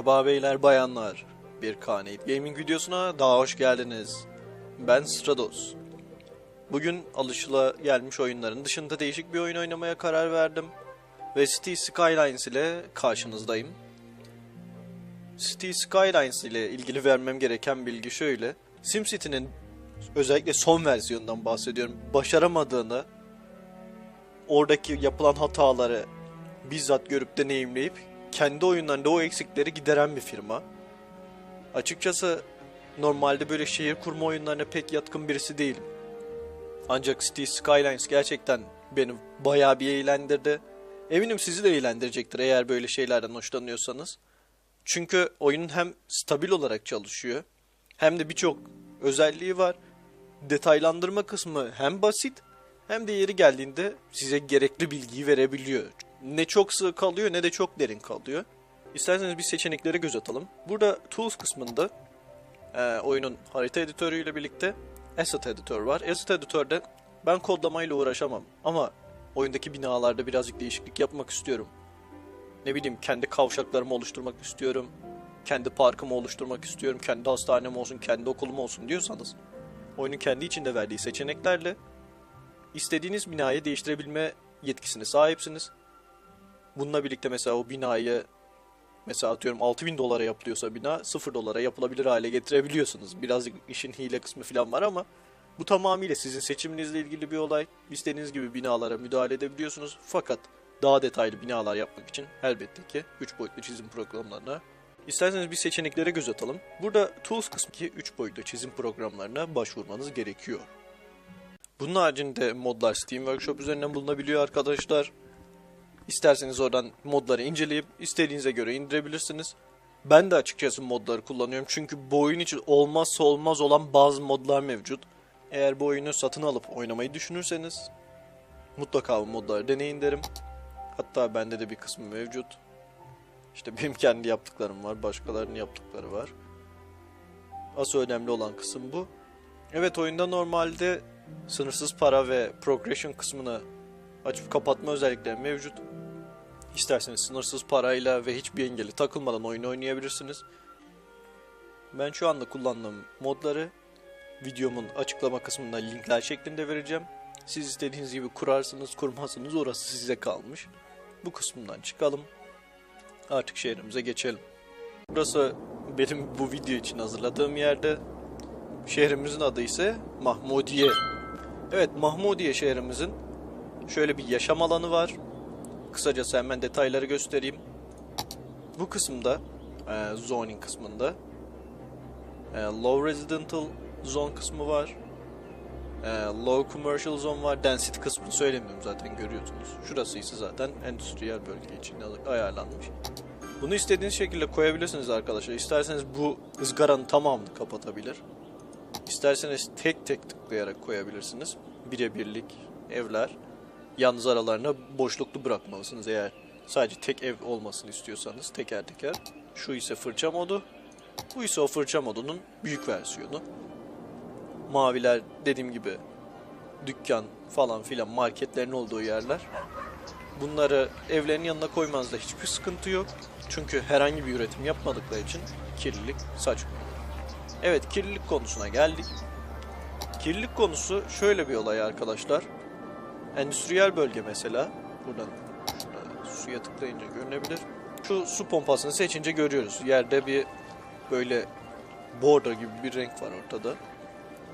Merhaba beyler bayanlar. Bir Khanate Gaming videosuna daha hoş geldiniz. Ben Strados. Bugün alışıla gelmiş oyunların dışında değişik bir oyun oynamaya karar verdim. Ve City Skylines ile karşınızdayım. City Skylines ile ilgili vermem gereken bilgi şöyle. SimCity'nin özellikle son versiyonundan bahsediyorum. Başaramadığını, oradaki yapılan hataları bizzat görüp deneyimleyip kendi oyunlarında o eksikleri gideren bir firma. Açıkçası normalde böyle şehir kurma oyunlarına pek yatkın birisi değilim. Ancak City Skylines gerçekten beni bayağı bir eğlendirdi. Eminim sizi de eğlendirecektir eğer böyle şeylerden hoşlanıyorsanız. Çünkü oyunun hem stabil olarak çalışıyor hem de birçok özelliği var. Detaylandırma kısmı hem basit hem de yeri geldiğinde size gerekli bilgiyi verebiliyor. Ne çok sığ kalıyor ne de çok derin kalıyor. İsterseniz bir seçenekleri göz atalım. Burada Tools kısmında e, oyunun harita editörüyle birlikte Asset Editor var. Asset Editör'de ben kodlamayla uğraşamam ama oyundaki binalarda birazcık değişiklik yapmak istiyorum. Ne bileyim kendi kavşaklarımı oluşturmak istiyorum. Kendi parkımı oluşturmak istiyorum. Kendi hastanem olsun, kendi okulum olsun diyorsanız oyunun kendi içinde verdiği seçeneklerle istediğiniz binayı değiştirebilme yetkisine sahipsiniz. Bununla birlikte mesela o binayı mesela atıyorum 6000 dolara yapılıyorsa bina 0 dolara yapılabilir hale getirebiliyorsunuz. Birazcık işin hile kısmı falan var ama bu tamamıyla sizin seçiminizle ilgili bir olay. İstediğiniz gibi binalara müdahale edebiliyorsunuz. Fakat daha detaylı binalar yapmak için elbette ki 3 boyutlu çizim programlarına İsterseniz bir seçeneklere göz atalım. Burada Tools kısmındaki 3 boyutlu çizim programlarına başvurmanız gerekiyor. Bunun haricinde modlar Steam Workshop üzerinden bulunabiliyor arkadaşlar. İsterseniz oradan modları inceleyip istediğinize göre indirebilirsiniz. Ben de açıkçası modları kullanıyorum çünkü bu oyun için olmazsa olmaz olan bazı modlar mevcut. Eğer bu oyunu satın alıp oynamayı düşünürseniz mutlaka bu modları deneyin derim. Hatta bende de bir kısmı mevcut. İşte benim kendi yaptıklarım var, başkalarının yaptıkları var. Asıl önemli olan kısım bu. Evet oyunda normalde sınırsız para ve progression kısmını açıp kapatma özellikleri mevcut. İsterseniz sınırsız parayla ve hiçbir engeli takılmadan oyunu oynayabilirsiniz. Ben şu anda kullandığım modları videomun açıklama kısmında linkler şeklinde vereceğim. Siz istediğiniz gibi kurarsınız, kurmazsınız orası size kalmış. Bu kısmından çıkalım. Artık şehrimize geçelim. Burası benim bu video için hazırladığım yerde. Şehrimizin adı ise Mahmudiye. Evet Mahmudiye şehrimizin şöyle bir yaşam alanı var. Kısacası hemen detayları göstereyim. Bu kısımda e, zoning kısmında e, low residential zone kısmı var. E, low commercial zone var. Density kısmını söylemiyorum zaten görüyorsunuz. Şurası ise zaten endüstriyel bölge için ayarlanmış. Bunu istediğiniz şekilde koyabilirsiniz arkadaşlar. İsterseniz bu ızgaranın tamamını kapatabilir. İsterseniz tek tek tıklayarak koyabilirsiniz. Birebirlik evler. Yalnız aralarına boşluklu bırakmalısınız eğer sadece tek ev olmasını istiyorsanız teker teker. Şu ise fırça modu. Bu ise o fırça modunun büyük versiyonu. Maviler dediğim gibi dükkan falan filan marketlerin olduğu yerler. Bunları evlerin yanına koymanızda hiçbir sıkıntı yok. Çünkü herhangi bir üretim yapmadıkları için kirlilik saçma. Evet kirlilik konusuna geldik. Kirlilik konusu şöyle bir olay arkadaşlar. Endüstriyel bölge mesela. Buradan şurada suya tıklayınca görünebilir. Şu su pompasını seçince görüyoruz. Yerde bir böyle border gibi bir renk var ortada.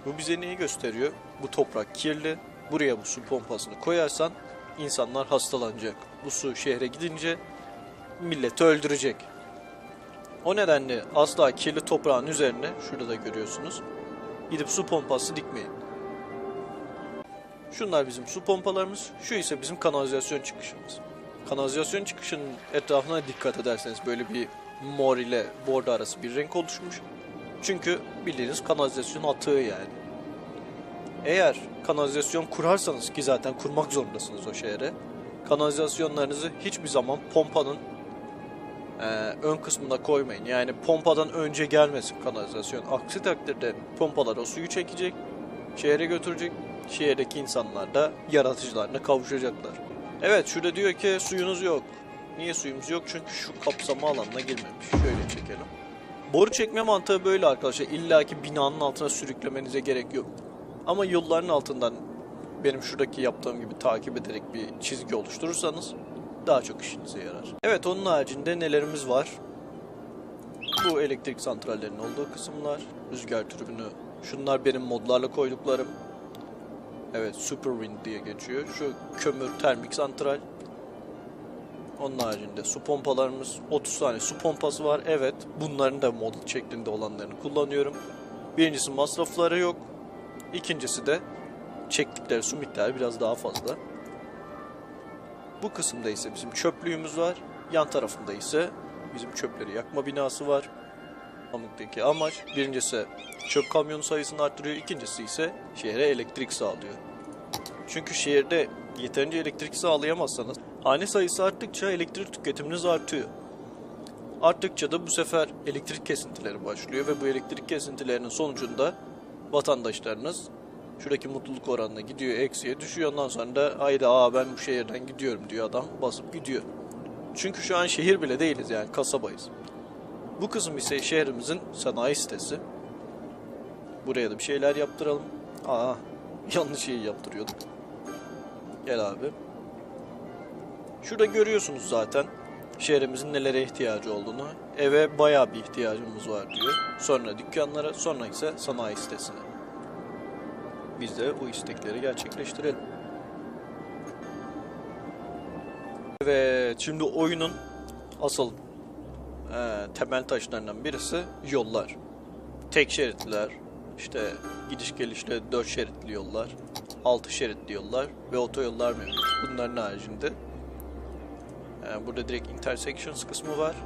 Bu bize neyi gösteriyor? Bu toprak kirli. Buraya bu su pompasını koyarsan insanlar hastalanacak. Bu su şehre gidince milleti öldürecek. O nedenle asla kirli toprağın üzerine, şurada da görüyorsunuz, gidip su pompası dikmeyin. Şunlar bizim su pompalarımız, şu ise bizim kanalizasyon çıkışımız. Kanalizasyon çıkışının etrafına dikkat ederseniz böyle bir mor ile bordo arası bir renk oluşmuş. Çünkü bildiğiniz kanalizasyon atığı yani. Eğer kanalizasyon kurarsanız ki zaten kurmak zorundasınız o şehre. Kanalizasyonlarınızı hiçbir zaman pompanın e, ön kısmına koymayın. Yani pompadan önce gelmesin kanalizasyon. Aksi takdirde pompalar o suyu çekecek, şehre götürecek. Şehirdeki insanlar da yaratıcılarına kavuşacaklar. Evet şurada diyor ki suyunuz yok. Niye suyumuz yok? Çünkü şu kapsama alanına girmemiş. Şöyle çekelim. Boru çekme mantığı böyle arkadaşlar. İlla ki binanın altına sürüklemenize gerek yok. Ama yolların altından benim şuradaki yaptığım gibi takip ederek bir çizgi oluşturursanız daha çok işinize yarar. Evet onun haricinde nelerimiz var? Bu elektrik santrallerinin olduğu kısımlar. Rüzgar türbünü. Şunlar benim modlarla koyduklarım. Evet Super Wind diye geçiyor. Şu kömür termik santral. Onun haricinde su pompalarımız 30 tane su pompası var. Evet bunların da mod şeklinde olanlarını kullanıyorum. Birincisi masrafları yok. İkincisi de çektikleri su miktarı biraz daha fazla. Bu kısımda ise bizim çöplüğümüz var. Yan tarafında ise bizim çöpleri yakma binası var. Pamuk'taki amaç birincisi çöp kamyonu sayısını arttırıyor. ikincisi ise şehre elektrik sağlıyor. Çünkü şehirde yeterince elektrik sağlayamazsanız hane sayısı arttıkça elektrik tüketiminiz artıyor. Arttıkça da bu sefer elektrik kesintileri başlıyor ve bu elektrik kesintilerinin sonucunda vatandaşlarınız şuradaki mutluluk oranına gidiyor eksiye düşüyor ondan sonra da haydi aa ben bu şehirden gidiyorum diyor adam basıp gidiyor. Çünkü şu an şehir bile değiliz yani kasabayız. Bu kısım ise şehrimizin sanayi sitesi. Buraya da bir şeyler yaptıralım. Aa yanlış şeyi yaptırıyorduk. Gel abi. Şurada görüyorsunuz zaten şehrimizin nelere ihtiyacı olduğunu. Eve bayağı bir ihtiyacımız var diyor. Sonra dükkanlara, sonra ise sanayi sitesine. Biz de bu istekleri gerçekleştirelim. Evet, şimdi oyunun asıl e, temel taşlarından birisi yollar. Tek şeritliler, işte gidiş gelişle 4 şeritli yollar, 6 şeritli yollar ve otoyollar mevcut. Bunların haricinde e, burada direkt intersections kısmı var.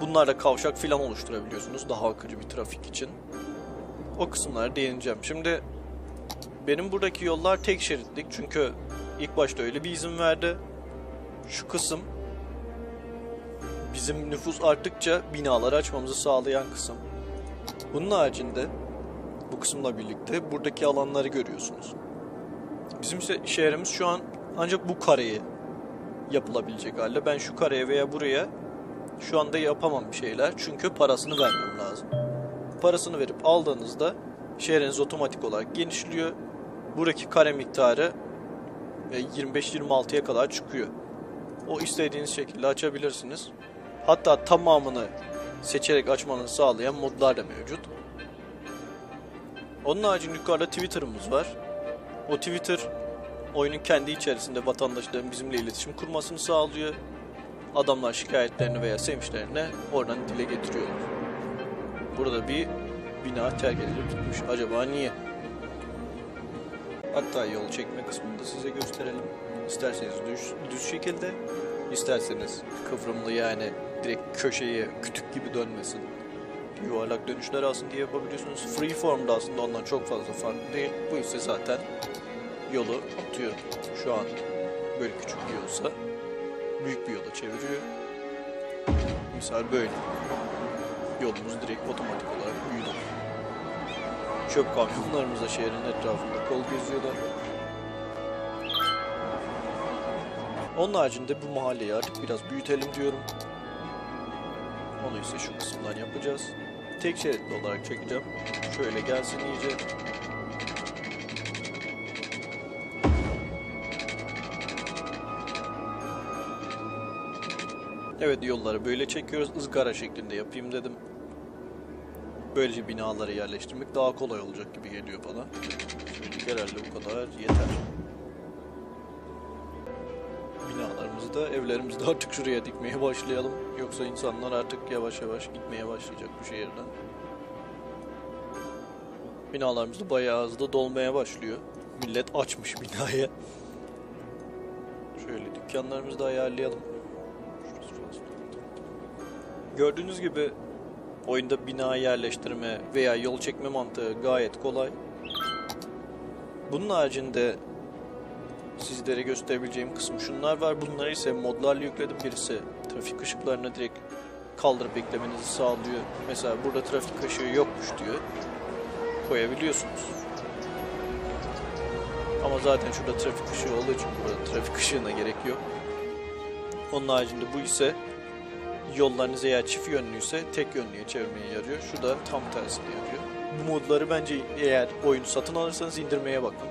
Bunlarla kavşak filan oluşturabiliyorsunuz daha akıcı bir trafik için. O kısımlara değineceğim. Şimdi benim buradaki yollar tek şeritlik çünkü ilk başta öyle bir izin verdi. Şu kısım bizim nüfus arttıkça binaları açmamızı sağlayan kısım. Bunun haricinde bu kısımla birlikte buradaki alanları görüyorsunuz. Bizim şehrimiz şu an ancak bu kareye yapılabilecek halde. Ben şu kareye veya buraya şu anda yapamam bir şeyler. Çünkü parasını vermem lazım. Parasını verip aldığınızda şehriniz otomatik olarak genişliyor. Buradaki kare miktarı e, 25-26'ya kadar çıkıyor. O istediğiniz şekilde açabilirsiniz. Hatta tamamını seçerek açmanızı sağlayan modlar da mevcut. Onun haricinde yukarıda Twitter'ımız var. O Twitter oyunun kendi içerisinde vatandaşların bizimle iletişim kurmasını sağlıyor. Adamlar şikayetlerini veya sevinçlerini oradan dile getiriyorlar. Burada bir bina terk edilip tutmuş. Acaba niye? Hatta yol çekme kısmını da size gösterelim. İsterseniz düz, düz şekilde, isterseniz kıvrımlı yani direkt köşeye kütük gibi dönmesin. Yuvarlak dönüşler aslında yapabiliyorsunuz. Freeform'da aslında ondan çok fazla farklı değil. Bu ise zaten yolu atıyor. Şu an böyle küçük bir yolsa büyük bir yola çeviriyor. Misal böyle. Yolumuz direkt otomatik olarak büyüdü. Çöp kamyonlarımız da şehrin etrafında kol geziyorlar. Onun haricinde bu mahalleyi artık biraz büyütelim diyorum. Onu ise şu kısımdan yapacağız. Tek şeritli olarak çekeceğim. Şöyle gelsin iyice. Evet yolları böyle çekiyoruz. ızgara şeklinde yapayım dedim. Böylece binaları yerleştirmek daha kolay olacak gibi geliyor bana. Şimdi herhalde bu kadar yeter. Binalarımızı da evlerimizi de artık şuraya dikmeye başlayalım. Yoksa insanlar artık yavaş yavaş gitmeye başlayacak bu şehirden. Binalarımız da bayağı hızlı dolmaya başlıyor. Millet açmış binaya. Şöyle dükkanlarımızı da ayarlayalım. Gördüğünüz gibi oyunda bina yerleştirme veya yol çekme mantığı gayet kolay. Bunun haricinde sizlere gösterebileceğim kısım şunlar var. Bunları ise modlarla yükledim. Birisi trafik ışıklarını direkt kaldırıp beklemenizi sağlıyor. Mesela burada trafik ışığı yokmuş diyor. Koyabiliyorsunuz. Ama zaten şurada trafik ışığı olduğu için burada trafik ışığına gerek yok. Onun haricinde bu ise yollarınız eğer çift yönlüyse tek yönlüye çevirmeye yarıyor. Şu da tam tersine yarıyor. Bu modları bence eğer oyunu satın alırsanız indirmeye bakın.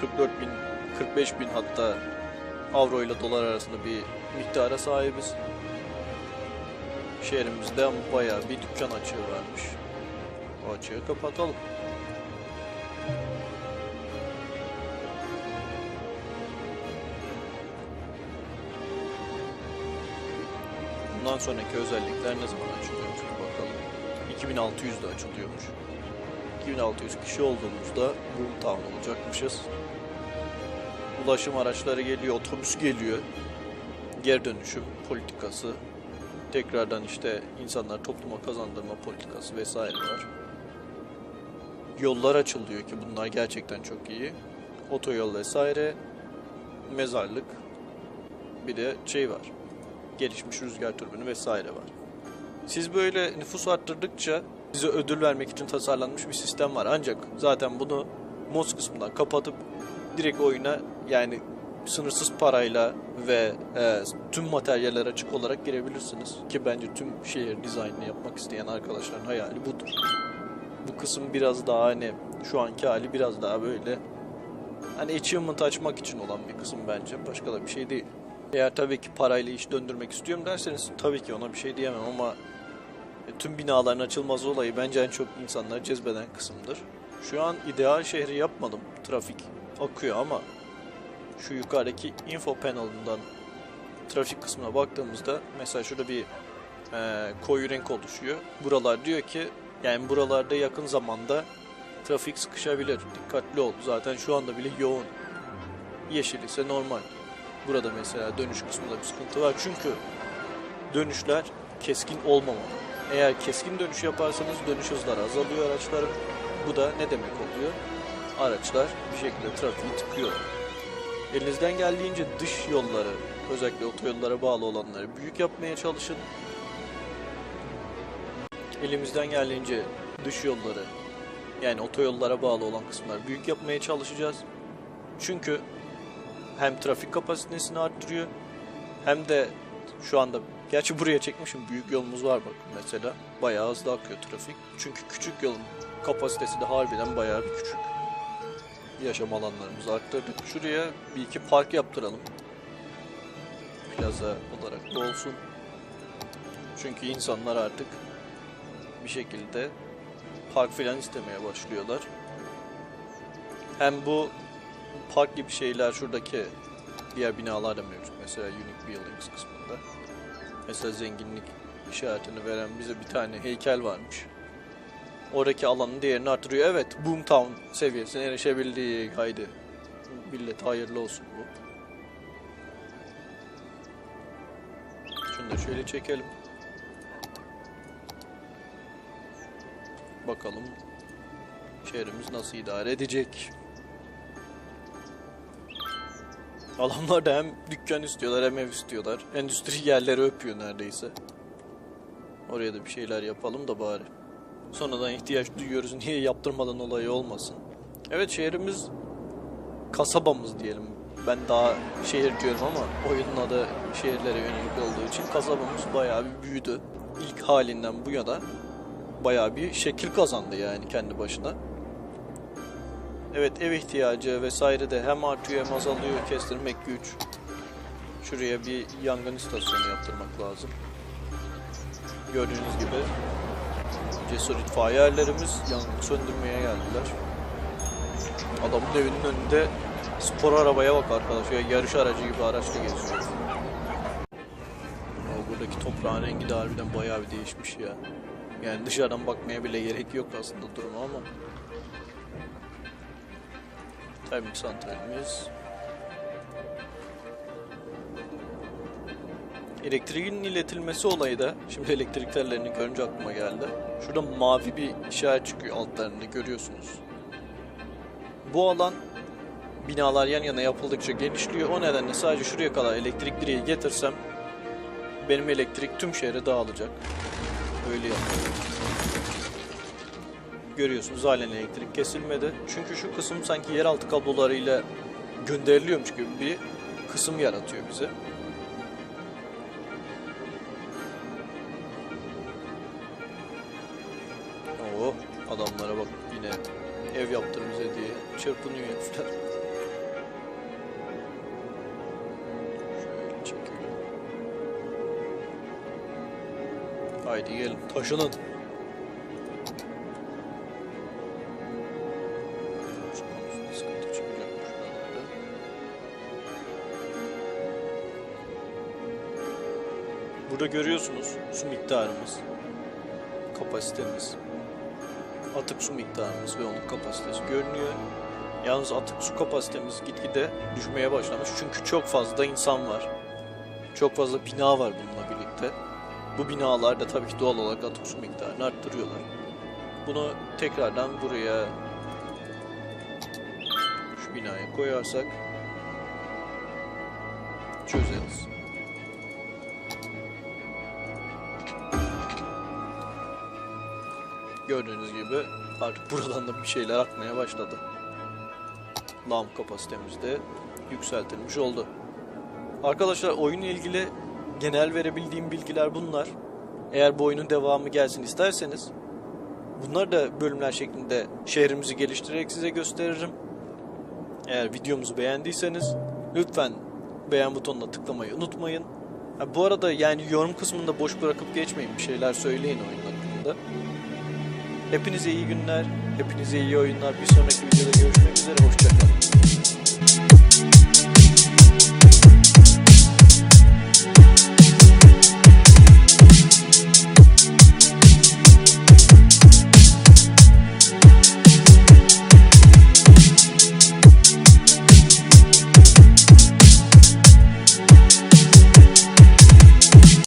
44 bin, 45 bin hatta avro ile dolar arasında bir miktara sahibiz. Şehrimizde bayağı bir dükkan açığı varmış. O açığı kapatalım. Bundan sonraki özellikler ne zaman açılıyormuş bir bakalım. 2600'de açılıyormuş. 2600 kişi olduğumuzda Boomtown olacakmışız. Ulaşım araçları geliyor, otobüs geliyor. Geri dönüşüm politikası. Tekrardan işte insanlar topluma kazandırma politikası vesaire var. Yollar açılıyor ki bunlar gerçekten çok iyi. Otoyol vesaire. Mezarlık. Bir de şey var gelişmiş rüzgar türbünü vesaire var. Siz böyle nüfus arttırdıkça size ödül vermek için tasarlanmış bir sistem var. Ancak zaten bunu MOS kısmından kapatıp direkt oyuna yani sınırsız parayla ve e, tüm materyaller açık olarak girebilirsiniz. Ki bence tüm şehir dizaynını yapmak isteyen arkadaşların hayali budur. Bu kısım biraz daha hani şu anki hali biraz daha böyle hani achievement açmak için olan bir kısım bence. Başka da bir şey değil. Eğer tabii ki parayla iş döndürmek istiyorum derseniz tabii ki ona bir şey diyemem ama e, tüm binaların açılması olayı bence en çok insanları cezbeden kısımdır. Şu an ideal şehri yapmadım. Trafik akıyor ama şu yukarıdaki info panelından trafik kısmına baktığımızda mesela şurada bir e, koyu renk oluşuyor. Buralar diyor ki yani buralarda yakın zamanda trafik sıkışabilir. Dikkatli ol. Zaten şu anda bile yoğun. Yeşil ise normal. Burada mesela dönüş kısmında bir sıkıntı var. Çünkü dönüşler keskin olmamalı. Eğer keskin dönüş yaparsanız dönüş hızları azalıyor araçların. Bu da ne demek oluyor? Araçlar bir şekilde trafiği tıkıyor. Elinizden geldiğince dış yolları, özellikle otoyollara bağlı olanları büyük yapmaya çalışın. Elimizden geldiğince dış yolları, yani otoyollara bağlı olan kısımları büyük yapmaya çalışacağız. Çünkü hem trafik kapasitesini arttırıyor hem de şu anda gerçi buraya çekmişim büyük yolumuz var bak mesela bayağı hızlı akıyor trafik. Çünkü küçük yolun kapasitesi de harbiden bayağı bir küçük. Yaşam alanlarımızı arttırdık. Şuraya bir iki park yaptıralım. Plaza olarak da olsun. Çünkü insanlar artık bir şekilde park filan istemeye başlıyorlar. Hem bu park gibi şeyler şuradaki diğer binalarda mevcut. Mesela Unique Buildings kısmında. Mesela zenginlik işaretini veren bize bir tane heykel varmış. Oradaki alanın değerini artırıyor. Evet, Boomtown seviyesine erişebildik. Haydi. Millet hayırlı olsun bu. Şunu da şöyle çekelim. Bakalım şehrimiz nasıl idare edecek. Adamlar da hem dükkan istiyorlar hem ev istiyorlar. Endüstri yerleri öpüyor neredeyse. Oraya da bir şeyler yapalım da bari. Sonradan ihtiyaç duyuyoruz niye yaptırmadan olayı olmasın. Evet şehrimiz kasabamız diyelim. Ben daha şehir diyorum ama oyunun adı şehirlere yönelik olduğu için kasabamız bayağı bir büyüdü. İlk halinden bu yana bayağı bir şekil kazandı yani kendi başına. Evet ev ihtiyacı vesaire de hem artıyor hem azalıyor kestirmek güç. Şuraya bir yangın istasyonu yaptırmak lazım. Gördüğünüz gibi cesur itfaiye erlerimiz yangın söndürmeye geldiler. Adamın evinin önünde spor arabaya bak arkadaş ya yarış aracı gibi araçla geziyor. Ya buradaki toprağın rengi de harbiden bayağı bir değişmiş ya. Yani dışarıdan bakmaya bile gerek yok aslında duruma ama. Termik santralimiz. Elektriğin iletilmesi olayı da şimdi elektrik tellerini görünce aklıma geldi. Şurada mavi bir işaret çıkıyor altlarında görüyorsunuz. Bu alan binalar yan yana yapıldıkça genişliyor. O nedenle sadece şuraya kadar elektrik direği getirsem benim elektrik tüm şehre dağılacak. Öyle yapıyorum görüyorsunuz halen elektrik kesilmedi. Çünkü şu kısım sanki yeraltı kablolarıyla gönderiliyormuş gibi bir kısım yaratıyor bize. Oo, adamlara bak yine ev yaptır diye çırpınıyor herifler. Haydi gelin taşının. Burada görüyorsunuz su miktarımız, kapasitemiz, atık su miktarımız ve onun kapasitesi görünüyor. Yalnız atık su kapasitemiz gitgide düşmeye başlamış çünkü çok fazla insan var. Çok fazla bina var bununla birlikte. Bu binalar da tabii ki doğal olarak atık su miktarını arttırıyorlar. Bunu tekrardan buraya şu binaya koyarsak çözeriz. Gördüğünüz gibi artık buradan da bir şeyler akmaya başladı. Lağım kapasitemiz de yükseltilmiş oldu. Arkadaşlar oyunla ilgili genel verebildiğim bilgiler bunlar. Eğer bu oyunun devamı gelsin isterseniz bunları da bölümler şeklinde şehrimizi geliştirerek size gösteririm. Eğer videomuzu beğendiyseniz lütfen beğen butonuna tıklamayı unutmayın. Ha, bu arada yani yorum kısmında boş bırakıp geçmeyin bir şeyler söyleyin oyun hakkında. Hepinize iyi günler, hepinize iyi oyunlar. Bir sonraki videoda görüşmek üzere, hoşçakalın.